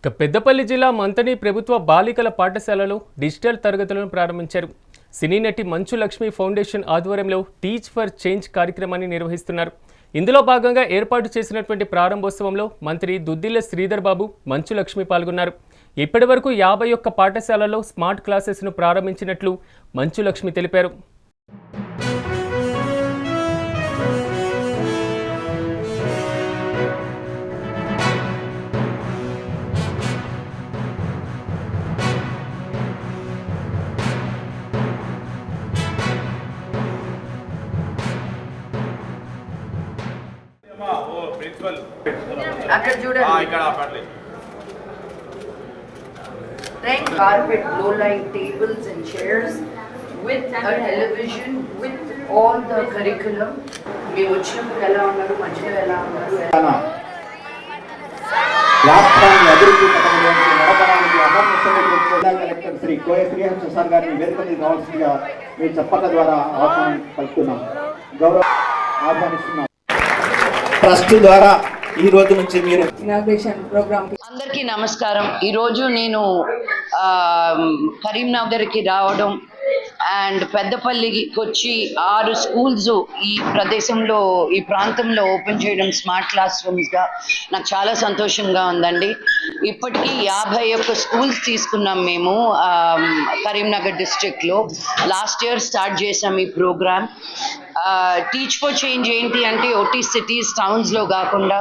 ఇక పెద్దపల్లి జిల్లా మంతని ప్రభుత్వ బాలికల పాఠశాలలో డిజిటల్ తరగతులను ప్రారంభించారు. సినీ నటి మంచు లక్ష్మి ఫౌండేషన్ ఆధ్వర్యంలో టీచ్ ఫర్ చేంజ్ కార్యక్రమాన్ని నిర్వహిస్తున్నారు. ఇందులో భాగంగా ఏర్పాటు చేసినటువంటి ప్రారంభోత్సవంలో మంత్రి దుద్దిల్ల శ్రీధర్ బాబు మంచు లక్ష్మి పాల్గొన్నారు. ఇప్పటి వరకు యాభై ఒక్క పాఠశాలలో స్మార్ట్ క్లాసెస్ను ప్రారంభించినట్లు మంచు లక్ష్మి తెలిపారు. ప్రిన్సిపల్. అక్కడ ఆ, చూడండి ఇక్కడ పర్లేదు Then carpet, low lying tables and chairs with a television, with all the curriculum. మేము వచ్చినప్పుడు ఎలా ఉన్నారు? మధ్యలో ఎలా ఉన్నారు? రాష్ట్రాన్ని అభివృద్ధి పథకంలోకి నడపడానికి అహర్నిశలు జిల్లా కలెక్టర్ శ్రీ కోయ శ్రీహంస సార్ గారిని వేదిక మీద రావాల్సిందిగా మీ చెప్పక ద్వారా ఆహ్వానం పలుకుతున్నాం. గౌరవ ఆహ్వానిస్తున్నాం. ట్రస్ట్ ద్వారా ఈ రోజు నుంచి మీరు అందరికీ నమస్కారం. ఈరోజు నేను కరీంనగర్కి రావడం అండ్ పెద్దపల్లికి వచ్చి ఆరు స్కూల్స్ ఈ ప్రదేశంలో ఈ ప్రాంతంలో ఓపెన్ చేయడం స్మార్ట్ క్లాస్ రూమ్స్గా నాకు చాలా సంతోషంగా ఉందండి. ఇప్పటికీ యాభై ఒక్క స్కూల్స్ తీసుకున్నాం మేము కరీంనగర్ డిస్ట్రిక్ట్లో. లాస్ట్ ఇయర్ స్టార్ట్ చేసాం ఈ ప్రోగ్రామ్. టీచ్ ఫర్ చేంజ్ ఏంటి అంటే ఓటీ సిటీస్ టౌన్స్లో కాకుండా